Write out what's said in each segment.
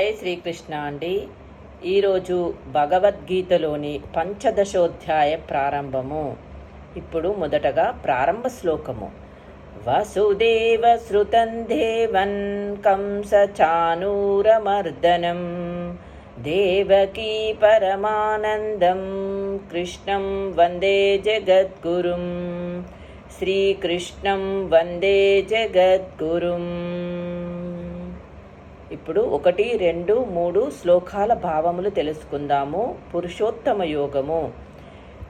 జై శ్రీకృష్ణ అండి. ఈరోజు భగవద్గీతలోని పంచదశోధ్యాయ ప్రారంభము. ఇప్పుడు మొదటగా ప్రారంభ శ్లోకము. వసుదేవ శృతం దేవన్ కంస చానూరమర్దనం దేవకీ పరమానందం కృష్ణం వందే జగద్గురుం. శ్రీకృష్ణం వందే జగద్గురుం. ఇప్పుడు ఒకటి రెండు మూడు శ్లోకాల భావములు తెలుసుకుందాము. పురుషోత్తమ యోగము.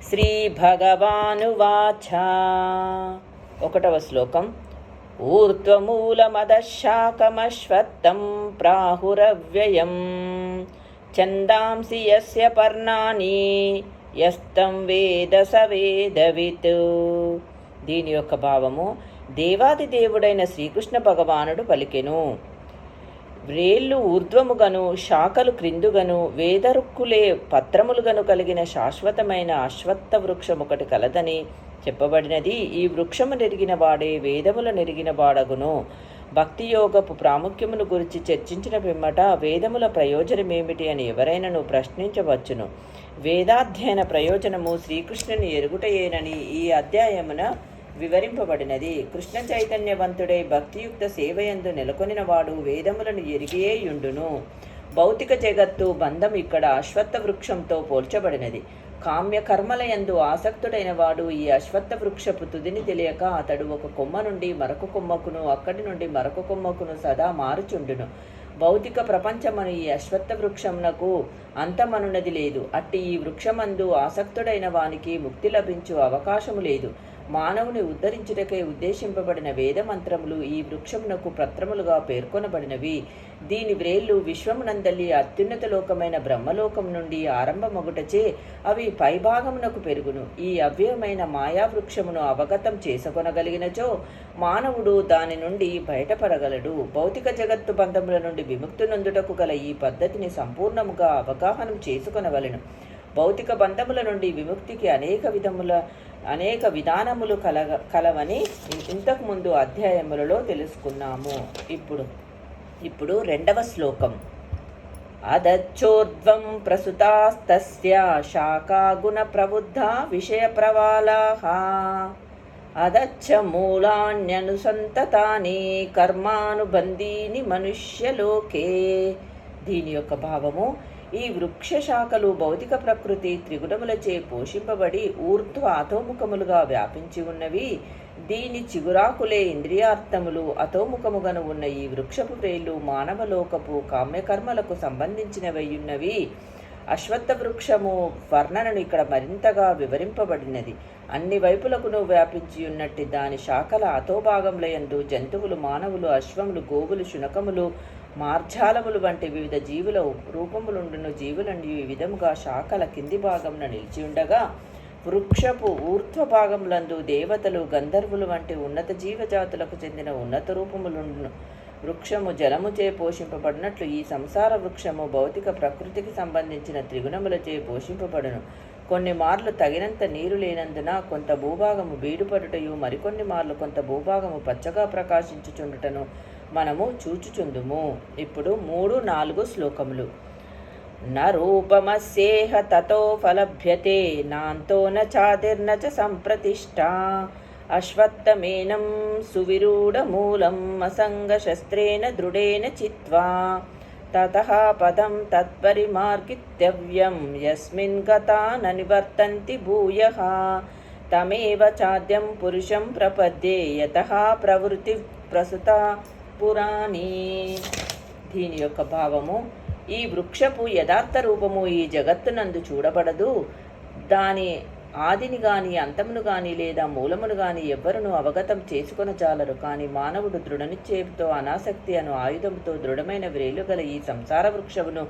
శ్రీ భగవానువాచ ఒకటవ శ్లోకం. ఊర్ధ్వమూలమదశాకమశ్వత్తం ప్రాహురవ్యయం. ఛందాంసి యస్య పర్ణాని. యస్తం వేద స వేదవిత్. దీని యొక్క భావము దేవాది దేవుడైన శ్రీకృష్ణ భగవానుడు పలికెను. వ్రేళ్ళు ఊర్ధ్వముగను శాఖలు క్రిందుగను వేదరుక్కులే పత్రములుగను కలిగిన శాశ్వతమైన అశ్వత్థ వృక్షం ఒకటి కలదని చెప్పబడినది. ఈ వృక్షము నెరిగిన వాడే వేదముల నెరిగిన వాడగును. భక్తి యోగపు ప్రాముఖ్యమును గురించి చర్చించిన పిమ్మట వేదముల ప్రయోజనమేమిటి అని ఎవరైనాను ప్రశ్నించవచ్చును. వేదాధ్యయన ప్రయోజనము శ్రీకృష్ణుని ఎరుగుటయేనని ఈ అధ్యాయమున వివరింపబడినది. కృష్ణ చైతన్యవంతుడై భక్తియుక్త సేవయందు నెలకొనిన వాడు వేదములను ఎరిగేయుండును భౌతిక జగత్తు బంధం ఇక్కడ అశ్వత్థ వృక్షంతో పోల్చబడినది. కామ్య కర్మలయందు ఆసక్తుడైన వాడు ఈ అశ్వత్థ వృక్షపు తుదిని తెలియక అతడు ఒక కొమ్మ నుండి మరొక కొమ్మకును అక్కడి నుండి మరొక కొమ్మకును సదా మారుచుండును. భౌతిక ప్రపంచమను ఈ అశ్వత్థ వృక్షమునకు అంతమనున్నది లేదు. అట్టి ఈ వృక్షమందు ఆసక్తుడైన వానికి ముక్తి లభించు అవకాశము లేదు. మానవుని ఉద్ధరించుటకై ఉద్దేశింపబడిన వేద మంత్రములు ఈ వృక్షమునకు పత్రములుగా పేర్కొనబడినవి. దీని వ్రేళ్ళు విశ్వమునందలి అత్యున్నత లోకమైన బ్రహ్మలోకం నుండి ఆరంభమగుటచే అవి పైభాగమునకు పెరుగును. ఈ అవ్యయమైన మాయా వృక్షమును అవగతం చేసుకొనగలిగినచో మానవుడు దాని నుండి బయటపడగలడు. భౌతిక జగత్తు బంధముల నుండి విముక్తునందుటకు గల ఈ పద్ధతిని సంపూర్ణముగా అవగాహనం చేసుకొనవలెను. భౌతిక బంధముల నుండి విముక్తికి అనేక విధముల అనేక విధానములు కలగ కలవని ఇంతకుముందు అధ్యాయములలో తెలుసుకున్నాము. ఇప్పుడు ఇప్పుడు రెండవ శ్లోకం. అదచ్చోర్ధ్వం ప్రసుతాస్తస్య శాఖాగుణ ప్రబుద్ధ విషయ ప్రవాళాః అదచ్చ మూలాన్యనుసంతతాని కర్మానుబంధీని మనుష్యలోకే. దీని యొక్క భావము ఈ వృక్ష శాఖలు భౌతిక ప్రకృతి త్రిగుణములచే పోషింపబడి ఊర్ధ్వ అతోముఖములుగా వ్యాపించి ఉన్నవి. దీని చిగురాకులే ఇంద్రియార్థములు అతోముఖముగను ఉన్న ఈ వృక్షపు వేళ్ళు మానవలోకపు కామ్యకర్మలకు సంబంధించినవయ్యున్నవి అశ్వత్థ వృక్షము వర్ణనను ఇక్కడ మరింతగా వివరింపబడినది. అన్ని వైపులకును వ్యాపించి ఉన్నట్టు దాని శాఖల అతోభాగములయందు జంతువులు మానవులు అశ్వములు గోవులు శునకములు మార్జాలములు వంటి వివిధ జీవుల రూపములుండును. జీవులండి ఈ విధముగా శాఖల కింది భాగమున నిలిచి ఉండగా వృక్షపు ఊర్ధ్వ భాగములందు దేవతలు గంధర్వులు వంటి ఉన్నత జీవజాతులకు చెందిన ఉన్నత రూపములుండును. వృక్షము జలముచే పోషింపబడినట్లు ఈ సంసార వృక్షము భౌతిక ప్రకృతికి సంబంధించిన త్రిగుణములచే పోషింపబడును. కొన్ని మార్లు తగినంత నీరు లేనందున కొంత భూభాగము బీడుపడుటయు మరికొన్ని మార్లు కొంత భూభాగము పచ్చగా ప్రకాశించుచుండుటను. మనము చూచుచుందుము. ఇప్పుడు మూడు నాలుగు శ్లోకములు. న రూపమస్యేహ తతో ఫలభ్యతే నాంతో నాతిర్న చ సంప్రతిష్ట అశ్వత్థమేనం సువిరూఢమూలం అసంగశస్త్రేణ దృఢేన చిత్వా. తతః పదం తత్పరిమార్గిత్యవ్యం యస్మిన్ గతా న నివర్తంతి భూయః. తమేవ చాద్యం పురుషం ప్రపద్యే యత ప్రవృత్తి ప్రసుత పురాణి. దీని యొక్క భావము ఈ వృక్షపు యథార్థ రూపము ఈ జగత్తునందు చూడబడదు. దాని ఆదిని గాని అంతమును గాని లేదా మూలమును గాని ఎవ్వరును అవగతం చేసుకొనజాలరు కానీ మానవుడు దృఢనిశ్చయంతో అనాసక్తి అను ఆయుధంతో దృఢమైన వ్రేలు గల ఈ సంసార వృక్షమును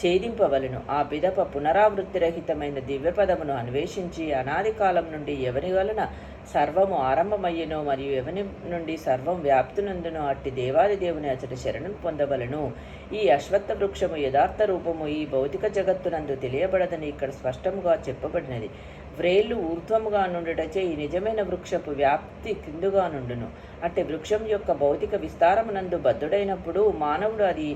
ఛేదింపవలను. ఆ పిదప పునరావృత్తిరహితమైన దివ్యపదమును అన్వేషించి అనాది కాలం నుండి ఎవరి వలన సర్వము ఆరంభమయ్యనో మరియు ఎవని నుండి సర్వం వ్యాప్తినందునో అట్టి దేవాది దేవుని అతడి శరణం పొందవలను. ఈ అశ్వత్థ వృక్షము యథార్థ రూపము. ఈ భౌతిక జగత్తునందు తెలియబడదని ఇక్కడ స్పష్టముగా చెప్పబడినది. వ్రేళ్ళు ఊర్ధ్వముగా నుండుటచే ఈ నిజమైన వృక్షపు వ్యాప్తి క్రిందుగా నుండును. అట్టి వృక్షం యొక్క భౌతిక విస్తారమునందు బద్ధుడైనప్పుడు మానవుడు అది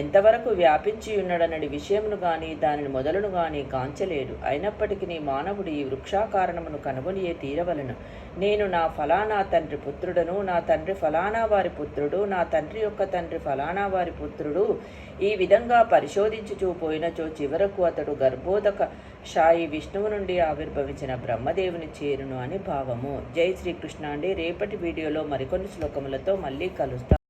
ఎంతవరకు వ్యాపించి ఉన్నడనడి విషయమును గాని దానిని మొదలును గాని గాంచలేడు అయినప్పటికీ మానవుడు ఈ వృక్షాకారణమును కనుగొనియే తీరవలను. నేను నా ఫలానా తండ్రి పుత్రుడను నా తండ్రి ఫలానా వారి పుత్రుడు నా తండ్రి యొక్క తండ్రి ఫలానా వారి పుత్రుడు ఈ విధంగా పరిశోధించుచూ పోయినచో చివరకు అతడు గర్భోదక షాయి విష్ణువు నుండి ఆవిర్భవించిన బ్రహ్మదేవుని చేరును అని భావము. జై శ్రీకృష్ణ అండి రేపటి వీడియోలో మరికొన్ని శ్లోకములతో మళ్ళీ కలుస్తాం